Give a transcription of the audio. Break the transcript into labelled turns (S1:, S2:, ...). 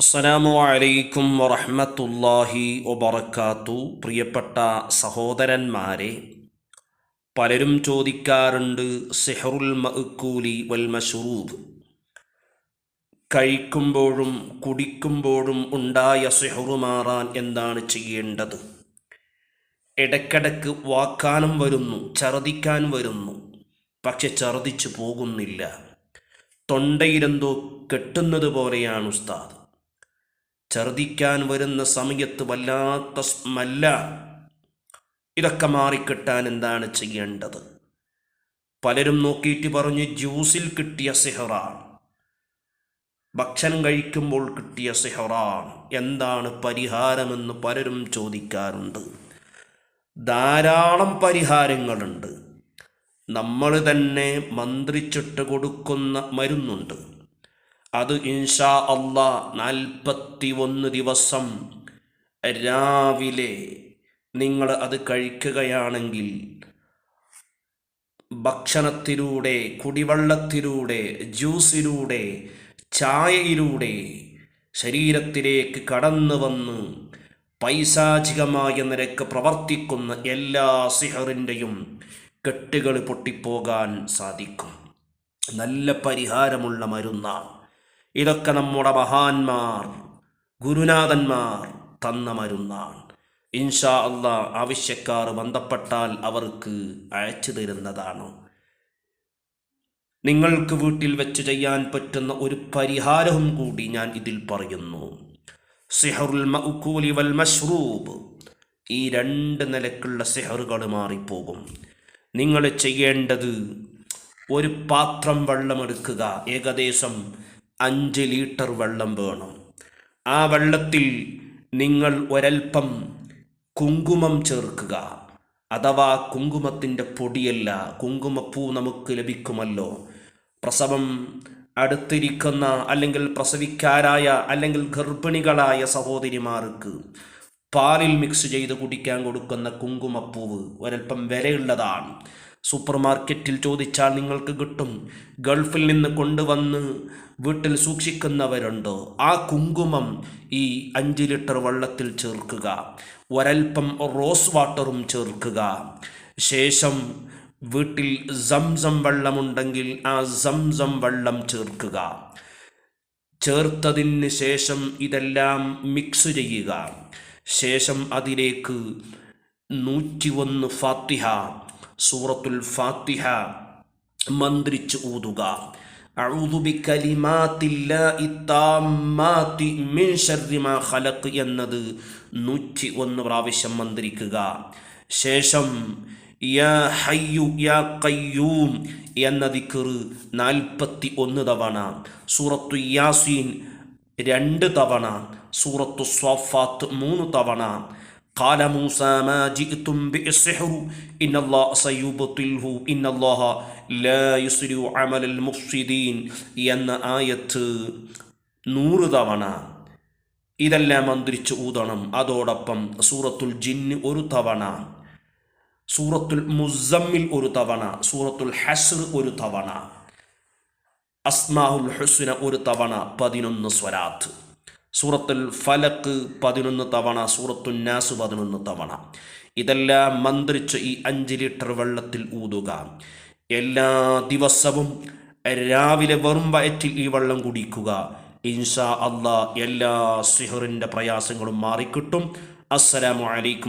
S1: അസ്സലാമു അലൈക്കും വറഹ്മത്തുള്ളാഹി വബറകാതു പ്രിയപ്പെട്ട സഹോദരന്മാരെ പലരും ചോദിക്കാറുണ്ട് സെഹറുൽ മഅ്കൂലി വൽ മഷറൂബ്. കഴിക്കുമ്പോഴും കുടിക്കുമ്പോഴും ഉണ്ടായ സെഹറു മാറാൻ എന്താണ് ചെയ്യേണ്ടത്? ഇടയ്ക്കിടയ്ക്ക് വാക്കാനും വരുന്നു ഛർദിക്കാൻ വരുന്നു പക്ഷെ ഛർദിച്ചു പോകുന്നില്ല. തൊണ്ടയിലെന്തോ കെട്ടുന്നത് പോലെയാണ് ഉസ്താദ്. ഛർദിക്കാൻ വരുന്ന സമയത്ത് വല്ലാത്ത സ്മല്ല. ഇതൊക്കെ മാറിക്കിട്ടാൻ എന്താണ് ചെയ്യേണ്ടത്? പലരും നോക്കിയിട്ട് പറഞ്ഞ് ജ്യൂസിൽ കിട്ടിയ സിഹറാണ് ഭക്ഷണം കഴിക്കുമ്പോൾ കിട്ടിയ സിഹറാണ് എന്താണ് പരിഹാരമെന്ന് പലരും ചോദിക്കാറുണ്ട്. ധാരാളം പരിഹാരങ്ങളുണ്ട്. നമ്മൾ തന്നെ മന്ത്രിച്ചിട്ട് കൊടുക്കുന്ന മരുന്നുണ്ട്. അത് ഇൻഷാ അള്ളാ നാൽപ്പത്തി ഒന്ന് ദിവസം രാവിലെ നിങ്ങൾ അത് കഴിക്കുകയാണെങ്കിൽ ഭക്ഷണത്തിലൂടെ കുടിവെള്ളത്തിലൂടെ ജ്യൂസിലൂടെ ചായയിലൂടെ ശരീരത്തിലേക്ക് കടന്നു വന്ന് പൈശാചികമായ നിരക്ക് പ്രവർത്തിക്കുന്ന എല്ലാ സിഹറിന്റെയും കെട്ടുകൾ പൊട്ടിപ്പോകാൻ സാധിക്കും. നല്ല പരിഹാരമുള്ള മരുന്നാണ്. ഇതൊക്കെ നമ്മുടെ മഹാന്മാർ ഗുരുനാഥന്മാർ തന്ന മരുന്നാണ്. ഇൻഷാ അള്ളാ ആവശ്യക്കാർ ബന്ധപ്പെട്ടാൽ അവർക്ക് അയച്ചു തരുന്നതാണ്. നിങ്ങൾക്ക് വീട്ടിൽ വെച്ച് ചെയ്യാൻ പറ്റുന്ന ഒരു പരിഹാരവും കൂടി ഞാൻ ഇതിൽ പറയുന്നു. സിഹറുൽ മഅ്കൂലി വൽ മഷ്റൂബ്. ഈ രണ്ട് നിലക്കുള്ള സിഹറുകൾ മാറിപ്പോകും. നിങ്ങൾ ചെയ്യേണ്ടത് ഒരു പാത്രം വെള്ളമെടുക്കുക. ഏകദേശം അഞ്ച് ലിറ്റർ വെള്ളം വേണം. ആ വെള്ളത്തിൽ നിങ്ങൾ ഒരൽപ്പം കുങ്കുമം ചേർക്കുക. അഥവാ കുങ്കുമത്തിന്റെ പൊടിയല്ല കുങ്കുമപ്പൂ നമുക്ക് ലഭിക്കുമല്ലോ. പ്രസവം അടുത്തിരിക്കുന്ന അല്ലെങ്കിൽ പ്രസവിക്കാരായ അല്ലെങ്കിൽ ഗർഭിണികളായ സഹോദരിമാർക്ക് പാലിൽ മിക്സ് ചെയ്ത് കുടിക്കാൻ കൊടുക്കുന്ന കുങ്കുമപ്പൂവ് ഒരൽപ്പം വിലയുള്ളതാണ്. സൂപ്പർ മാർക്കറ്റിൽ ചോദിച്ചാൽ നിങ്ങൾക്ക് കിട്ടും. ഗൾഫിൽ നിന്ന് കൊണ്ടുവന്ന് വീട്ടിൽ സൂക്ഷിക്കുന്നവരുണ്ടോ? ആ കുങ്കുമം ഈ അഞ്ച് ലിറ്റർ വെള്ളത്തിൽ ചേർക്കുക. ഒരൽപ്പം റോസ് വാട്ടറും ചേർക്കുക. ശേഷം വീട്ടിൽ സംസം വെള്ളമുണ്ടെങ്കിൽ ആ സംസം വെള്ളം ചേർക്കുക. ചേർത്തതിന് ശേഷം ഇതെല്ലാം മിക്സ് ചെയ്യുക. ശേഷം അതിലേക്ക് നൂറ്റി ഒന്ന് ഫാത്തിഹ സൂറത്തുൽ ഫാത്തിഹ. മന്ത്രിച്ച് ഊതുക. എന്നത് നൂറ്റി ഒന്ന് പ്രാവശ്യം മന്ത്രിക്കുക. ശേഷം യാ ഹയ്യു യാ ഖയ്യൂം എന്ന ദിക്ർ നാൽപ്പത്തി ഒന്ന് തവണ. സൂറത്തു യാസീൻ രണ്ട് തവണ. സൂറത്തു സ്വാഫാത്ത് മൂന്ന് തവണ. قال موسى ما جئتم بالسحر إن الله سيبطله إن الله لا يسرع عمل المفسدين എന്ന ആയത്ത് നൂറ് തവണ ഇതെല്ലാം മന്ത്രിച്ച് ഊതണം അതോടൊപ്പം സൂറത്തുൽ ജിന്ന് ഒരു തവണ സൂറത്തുൽ മുസമ്മിൽ ഒരു തവണ സൂറത്തുൽ ഹസ്ർ ഒരു തവണ അസ്മാഹുൽ ഹുസ്ന ഒരു തവണ പതിനൊന്ന് സ്വരാത്ത് സൂറത്തുൽ ഫലക്ക് പതിനൊന്ന് തവണ സൂറത്തുൽ നാസ് പതിനൊന്ന് തവണ. ഇതെല്ലാം മന്ത്രിച്ച് ഈ അഞ്ച് ലിറ്റർ വെള്ളത്തിൽ ഊതുക. എല്ലാ ദിവസവും രാവിലെ വെറും വയറ്റിൽ ഈ വെള്ളം കുടിക്കുക. ഇൻഷാ അള്ളാ എല്ലാ സിഹറിന്റെ പ്രയാസങ്ങളും മാറിക്കിട്ടും. അസ്സലാമു അലൈക്കും